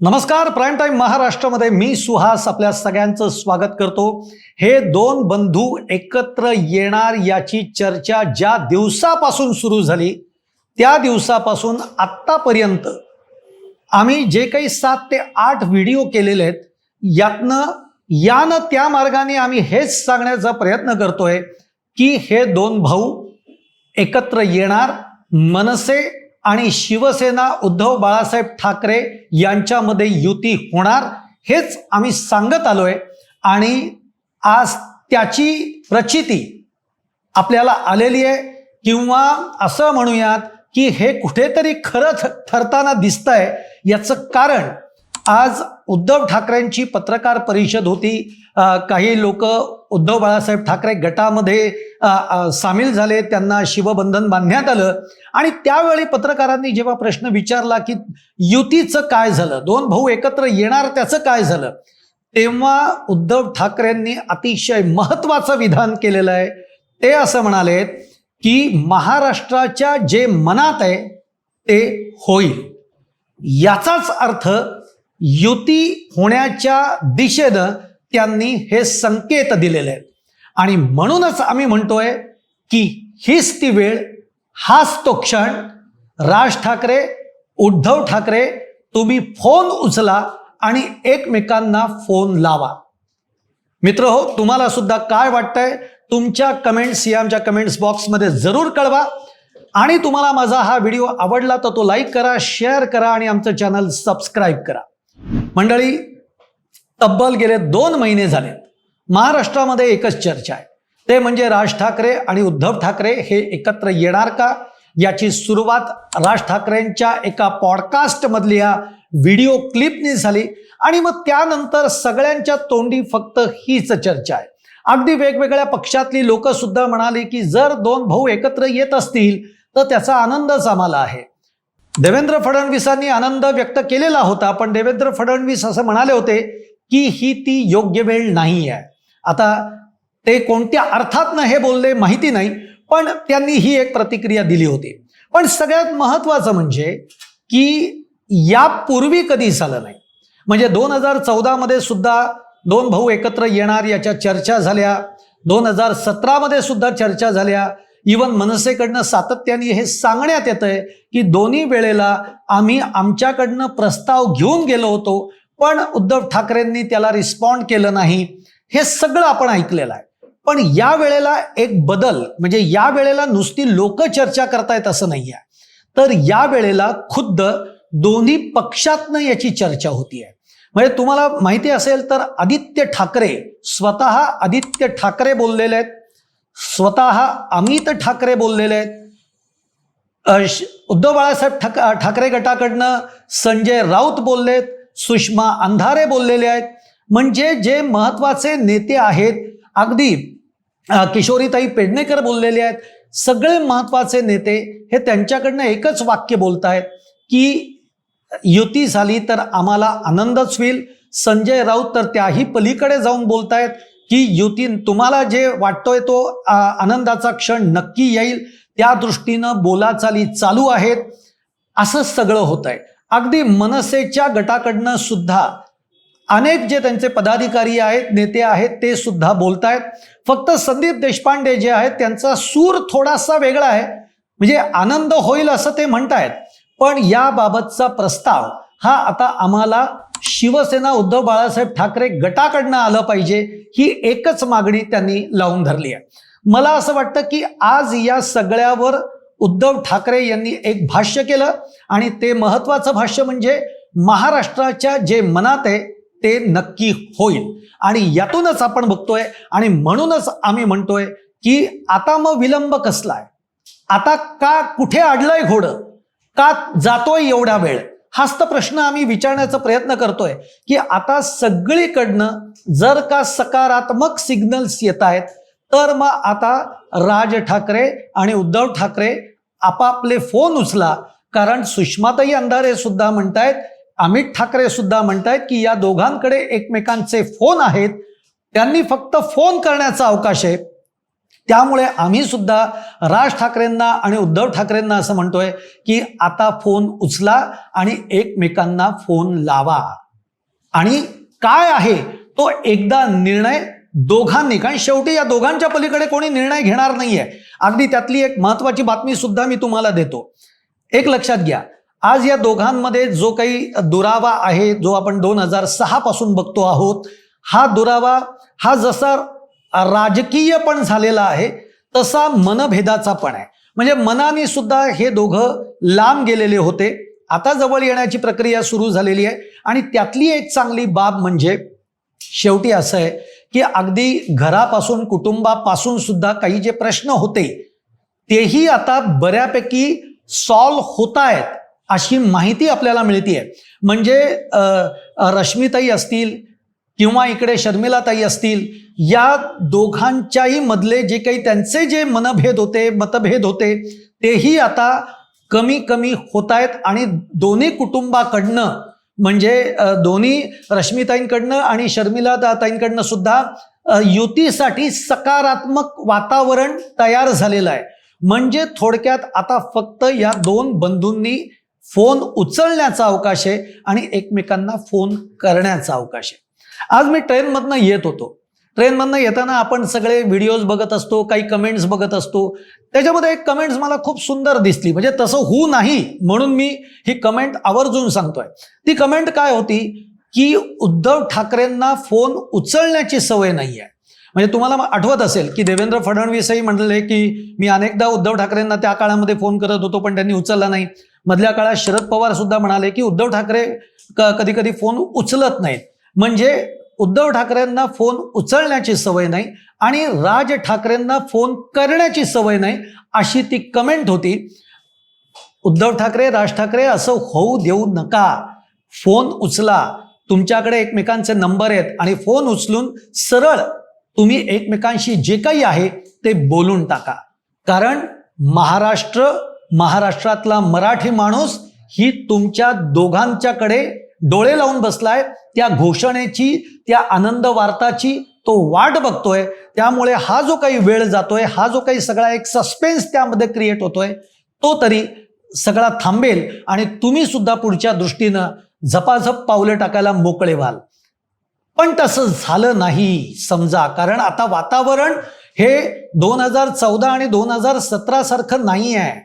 नमस्कार prime time महाराष्ट्रामध्ये मी सुहास आपल्या सगळ्यांचं स्वागत करतो. हे दोन बंधू एकत्र येणार याची चर्चा ज्या दिवसापासून सुरू झाली त्या दिवसापासून आत्तापर्यंत आम्ही जे काही सात ते आठ व्हिडिओ केलेले आहेत यातनं यानं त्या मार्गाने आम्ही हेच सांगण्याचा प्रयत्न करतोय की हे दोन भाऊ एकत्र येणार मनसे आणि शिवसेना उद्धव बाळासाहेब ठाकरे यांच्यामध्ये युती होणार हेच आम्ही सांगत आलोय. आणि आज त्याची प्रचिती आपल्याला आलेली आहे. किंवा असं म्हणूयात की हे कुठेतरी खरं ठरताना ठरताना दिसतंय. याचं कारण आज उद्धव ठाकरेंची पत्रकार परिषद होती. काही लोक उद्धव बाळासाहेब ठाकरे गटामध्ये सामील झाले. त्यांना शिवबंधन बांधण्यात आलं. आणि त्यावेळी पत्रकारांनी जेव्हा प्रश्न विचारला की युतीचं काय झालं? दोन भाऊ एकत्र येणार त्याचं काय झालं? तेव्हा उद्धव ठाकरेंनी अतिशय महत्वाचं विधान केलेलं आहे. ते असं म्हणाले की महाराष्ट्राच्या जे मनात आहे ते होईल. याचाच अर्थ युती होण्याच्या दिशेनं त्यांनी हे संकेत दिलेले आहेत. आणि म्हणूनच आम्ही म्हणतोय की हीच ती वेळ हाच तो क्षण. राज ठाकरे उद्धव ठाकरे तुम्ही फोन उचला आणि एकमेकांना फोन लावा. मित्र हो तुम्हाला सुद्धा काय वाटतंय? तुमच्या कमेंट्स या आमच्या कमेंट्स बॉक्समध्ये जरूर कळवा. आणि तुम्हाला माझा हा व्हिडिओ आवडला तर तो लाईक करा शेअर करा आणि आमचं चॅनल सबस्क्राईब करा. मंडळी तब्बल गेले दोन महिने झालेत महाराष्ट्रामध्ये एकच चर्चा आहे. ते म्हणजे राज ठाकरे आणि उद्धव ठाकरे हे एकत्र येणार का? याची सुरुवात राज ठाकरेंच्या एका पॉडकास्टमधल्या व्हिडिओ क्लिपनी झाली. आणि मग त्यानंतर सगळ्यांच्या तोंडी फक्त हीच चर्चा आहे. अगदी वेगवेगळ्या पक्षातली लोक सुद्धा म्हणाली की जर दोन भाऊ एकत्र येत असतील तर त्याचा आनंदच आम्हाला आहे. देवेंद्र फडणवीसांनी आनंद व्यक्त केलेला होता पण देवेंद्र फडणवीस असं म्हणाले होते की ही ती योग्य वेळ नाही आहे आता ते कोणत्या अर्थातनं हे बोलले माहिती नाही पण त्यांनी ही एक प्रतिक्रिया दिली होती. पण सगळ्यात महत्वाचं म्हणजे की यापूर्वी कधी झालं नाही. म्हणजे दोन हजार चौदामध्ये सुद्धा दोन भाऊ एकत्र येणार याच्या चर्चा झाल्या दोन हजार सतरामध्ये सुद्धा चर्चा झाल्या इवन मनसेकडनं सातत्याने हे सांगण्यात येत आहे की दोन्ही वेळेला आम्ही आमच्याकडनं प्रस्ताव घेऊन गेलो होतो पण उद्धव ठाकरेंनी त्याला रिस्पॉन्ड केलं नाही. हे सगळं आपण ऐकलेलं आहे. पण या वेळेला एक बदल म्हणजे या वेळेला नुसती लोक चर्चा करतायत असं नाही आहे तर या वेळेला खुद्द दोन्ही पक्षातनं याची चर्चा होती आहे म्हणजे तुम्हाला माहिती असेल तर आदित्य ठाकरे स्वतः आदित्य ठाकरे बोललेले आहेत. स्वतः अमित ठाकरे बोललेले आहेत. श- उद्धव बाळासाहेब ठाक ठाकरे गटाकडनं संजय राऊत बोललेत सुषमा अंधारे बोललेले आहेत. म्हणजे जे महत्त्वाचे नेते आहेत अगदी किशोरीताई पेडणेकर बोललेले आहेत. सगळे महत्त्वाचे नेते हे त्यांच्याकडनं एकच वाक्य बोलत आहेत की युती झाली तर आम्हाला आनंदच होईल. संजय राऊत तर त्याही पलीकडे जाऊन बोलतायत. की युती तुम्हाला जे वाटतोय तो आनंदाचा क्षण नक्की येईल. त्या दृष्टीनं बोलाचाली चालू आहेत. असं सगळं होत आहे अगदी मनसेच्या गटाकडनं सुद्धा अनेक जे त्यांचे पदाधिकारी आहेत नेते आहेत ते सुद्धा बोलतायत. फक्त संदीप देशपांडे जे आहेत त्यांचा सूर थोडासा वेगळा आहे. म्हणजे आनंद होईल असं ते म्हणतायत. पण याबाबतचा प्रस्ताव हा आता आम्हाला शिवसेना उद्धव बाळासाहेब ठाकरे गटाकडनं आलं पाहिजे ही एकच मागणी त्यांनी लावून धरली आहे. मला असं वाटतं की आज या सगळ्यावर उद्धव ठाकरे यांनी एक भाष्य केलं आणि ते महत्वाचं भाष्य म्हणजे महाराष्ट्राच्या जे मनात आहे ते नक्की होईल. आणि यातूनच आपण बघतोय आणि म्हणूनच आम्ही म्हणतोय की आता मग विलंब कसलाय आता का कुठे अडलंय घोडं? का जातोय एवढा वेळ? हाच तर प्रश्न आम्ही विचारण्याचा प्रयत्न करतोय की आता सगळीकडनं जर का सकारात्मक सिग्नल्स येत आहेत तर मग आता राज ठाकरे आणि उद्धव ठाकरे आपापले फोन उचला. कारण सुषमाताई अंधारे सुद्धा म्हणतायत अमित ठाकरे सुद्धा म्हणतायत की या दोघांकडे एकमेकांचे फोन आहेत. त्यांनी फक्त फोन करण्याचा अवकाश आहे. त्यामुळे आम्ही सुद्धा राज ठाकरेंना आणि उद्धव ठाकरेंना असं म्हणतोय की आता फोन उचला आणि एकमेकांना फोन लावा. आणि काय आहे? तो एकदा निर्णय दोघांनी कारण शेवटी या दोघांच्या पलीकडे कोणी निर्णय घेणार नाहीये. अगदी त्यातली एक महत्वाची बातमी सुद्धा मी तुम्हाला देतो. एक लक्षात घ्या. आज या दोघांमध्ये जो काही दुरावा आहे जो आपण दोन हजार सहा पासून बघतो आहोत हा दुरावा हा जसा राजकीय पण झालेला आहे तसा मनभेदाचा पण आहे. म्हणजे मनाने सुद्धा हे दोघं लांब गेलेले होते. आता जवळ येण्याची प्रक्रिया सुरू झालेली आहे. आणि त्यातली एक चांगली बाब म्हणजे शेवटी असं आहे की अगदी घरापासून कुटुंबापासून सुद्धा काही जे प्रश्न होते तेही आता बऱ्यापैकी सॉल्व होत आहेत अशी माहिती आपल्याला मिळतीये. म्हणजे रश्मीताई रश्मिताई असतील किंवा इकडे शर्मिलाताई असतील या दोघांच्याही मधले जे काही त्यांचे जे मनभेद होते मतभेद होते तेही आता कमी कमी होत आहेत आणि दोन्ही कुटुंबाकडनं म्हणजे दोन्ही रश्मीताईंकडनं आणि शर्मिला ताईंकडनं सुद्धा युतीसाठी सकारात्मक वातावरण तयार झालेलं आहे. म्हणजे थोडक्यात आता फक्त या दोन बंधूंनी फोन उचलण्याचा अवकाश आहे आणि एकमेकांना फोन करण्याचा अवकाश आहे. आज मी ट्रेनमधनं येत होतो. ट्रेनमधनं येताना आपण सगळे व्हिडिओज बघत असतो काही कमेंट्स बघत असतो. त्याच्यामध्ये एक कमेंट्स मला खूप सुंदर दिसली. म्हणजे तसं होऊ नाही म्हणून मी ही कमेंट आवर्जून सांगतोय. ती कमेंट काय होती? की उद्धव ठाकरेंना फोन उचलण्याची सवय नाही आहे म्हणजे तुम्हाला आठवत असेल की देवेंद्र फडणवीसही म्हणले की मी अनेकदा उद्धव ठाकरेंना त्या काळामध्ये फोन करत होतो पण त्यांनी उचलला नाही. मधल्या काळात शरद पवार सुद्धा म्हणाले की उद्धव ठाकरे कधी कधी फोन उचलत नाहीत. म्हणजे उद्धव ठाकरेंना फोन उचलण्याची सवय नाही आणि राज ठाकरेंना फोन करण्याची सवय नाही अशी ती कमेंट होती. उद्धव ठाकरे राज ठाकरे असं होऊ देऊ नका. फोन उचला. तुमच्याकडे एकमेकांचे नंबर आहेत आणि फोन उचलून सरळ तुम्ही एकमेकांशी जे काही आहे ते बोलून टाका. कारण महाराष्ट्र महाराष्ट्रातला मराठी माणूस ही तुमच्या दोघांच्याकडे डोळे लावून बसलाय त्या घोषणेची त्या आनंद वार्ताची तो वाट बघतोय. त्यामुळे हा जो काही वेळ जातोय हा जो काही सगळा एक सस्पेन्स त्यामध्ये क्रिएट होतोय तो तरी सगळा थांबेल आणि तुम्ही सुद्धा पुढच्या दृष्टीनं झपाझप पावलं टाकायला मोकळे व्हाल. पण तसं झालं नाही समजा. कारण आता वातावरण हे दोन हजार चौदा आणि दोन हजार सतरा सारखं नाही आहे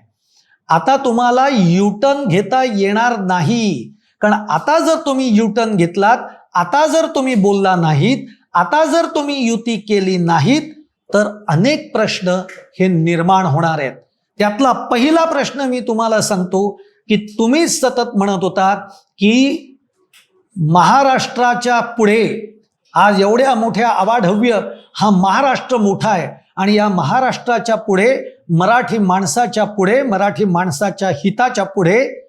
आता तुम्हाला युटर्न घेता येणार नाही. कारण आता जर तुम्ही युटर्न घेतलात आता जर तुम्ही बोलला नाहीत आता जर तुम्ही युती केली नाहीत तर अनेक प्रश्न हे निर्माण होणार आहेत. त्यातला पहिला प्रश्न मी तुम्हाला सांगतो की तुम्हीच सतत म्हणत होता की महाराष्ट्राच्या पुढे आज एवढ्या मोठ्या अवाढव्य हा महाराष्ट्र मोठा आहे आणि या महाराष्ट्राच्या पुढे मराठी माणसाच्या पुढे मराठी माणसाच्या हिताच्या पुढे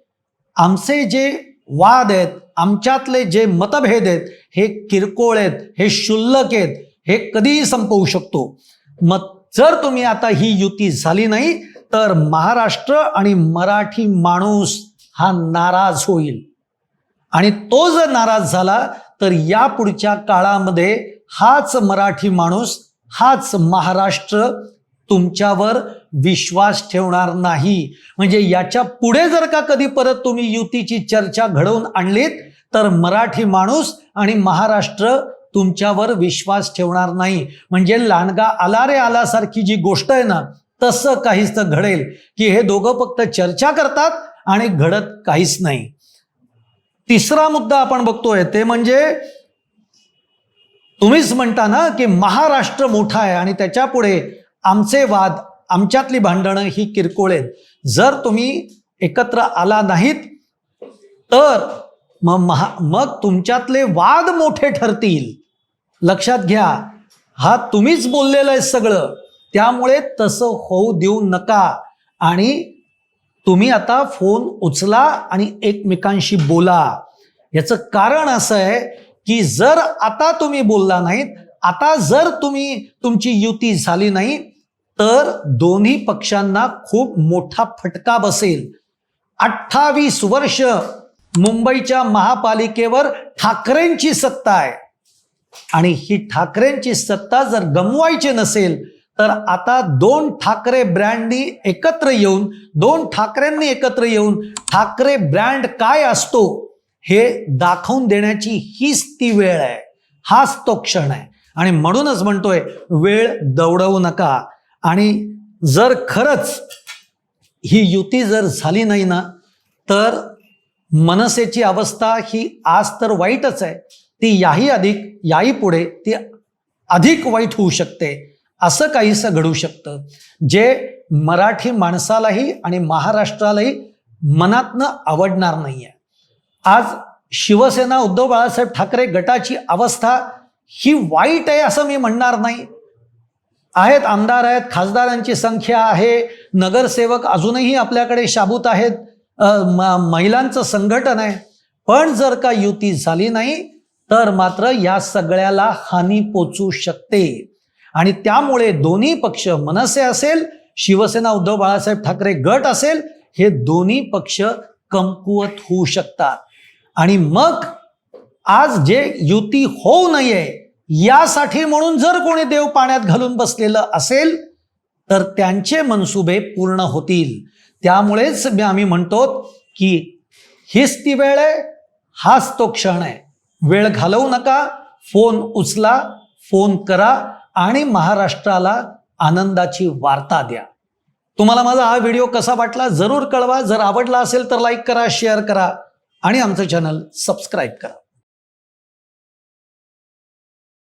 आमचे जे वाद आहेत आमच्यातले जे मतभेद आहेत हे किरकोळ आहेत हे शुल्लक आहेत हे कधीही संपवू शकतो. मग जर तुम्ही आता ही युती झाली नाही तर महाराष्ट्र आणि मराठी माणूस हा नाराज होईल. आणि तो जर नाराज झाला तर या पुढच्या काळामध्ये हाच मराठी माणूस हाच महाराष्ट्र तुमच्यावर विश्वास ठेवणार नाही. म्हणजे याच्यापुढे जर का कधी परत तुम्ही युतीची चर्चा घडवून आणलीत तर मराठी माणूस आणि महाराष्ट्र तुमच्यावर विश्वास ठेवणार नाही. म्हणजे लांडगा आला रे आलासारखी जी गोष्ट आहे ना तसं काहीच तर घडेल की हे दोघं फक्त चर्चा करतात आणि घडत काहीच नाही. तिसरा मुद्दा आपण बघतोय ते म्हणजे तुम्हीच म्हणता ना की महाराष्ट्र मोठा आहे आणि त्याच्या पुढे आमचे वाद आमच्यातली भांडणं ही किरकोळ आहेत. जर तुम्ही एकत्र आला नाहीत तर मग महा मग तुमच्यातले वाद मोठे ठरतील. लक्षात घ्या हा तुम्हीच बोललेलं आहे सगळं. त्यामुळे तसं होऊ देऊ नका. आणि तुम्ही आता फोन उचला आणि एकमेकांशी बोला. याचं कारण असं आहे की जर आता तुम्ही बोलला नाहीत आता जर तुम्ही तुमची युती झाली नाही तर दोन्ही पक्षांना खूप मोठा फटका बसेल. अठ्ठावीस वर्ष मुंबईच्या महापालिकेवर ठाकरेंची सत्ता आहे. आणि ही ठाकरेंची सत्ता जर गमवायची नसेल तर आता दोन ठाकरे ब्रँडनी एकत्र येऊन दोन ठाकरेंनी एकत्र येऊन ठाकरे ब्रँड काय असतो हे दाखवून देण्याची हीच ती वेळ आहे. हाच तो क्षण आहे. आणि म्हणूनच म्हणतोय वेळ दौडवू नका. आणि जर खरंच ही युती जर झाली नाही ना तर मनसेची अवस्था ही आज तर वाईटच आहे. ती याही अधिक याही पुढे ती अधिक वाईट होऊ शकते असं काहीसं घडू शकतं. जे मराठी माणसालाही आणि महाराष्ट्रालाही मनातनं आवडणार नाही आहे आज शिवसेना उद्धव बाळासाहेब ठाकरे गटाची अवस्था ही वाईट आहे असं मी म्हणणार नाही. आहेत आमदार आहेत खासदारांची संख्या आहे. नगरसेवक अजूनही आपल्याकडे शाबूत आहेत. महिलांचं संघटन आहे. पण जर का युती झाली नाही तर मात्र या सगळ्याला हानी पोचू शकते. आणि त्यामुळे दोन्ही पक्ष मनसे असेल शिवसेना उद्धव बाळासाहेब ठाकरे गट असेल हे दोन्ही पक्ष कमकुवत होऊ शकतात. आणि मग आज जे युती होऊ नये यासाठी म्हणून जर कोणी देव पाण्यात घालून बसलेलं असेल तर त्यांचे मनसुबे पूर्ण होतील. त्यामुळेच आम्ही म्हणतो की हीच ती वेळ आहे हाच तो क्षण आहे. वेळ घालवू नका फोन उचला फोन करा आणि महाराष्ट्राला आनंदाची वार्ता द्या. तुम्हाला माझा हा व्हिडिओ कसा वाटला जरूर कळवा. जर आवडला असेल तर लाईक करा शेअर करा आणि आमचं चॅनल सबस्क्राईब करा.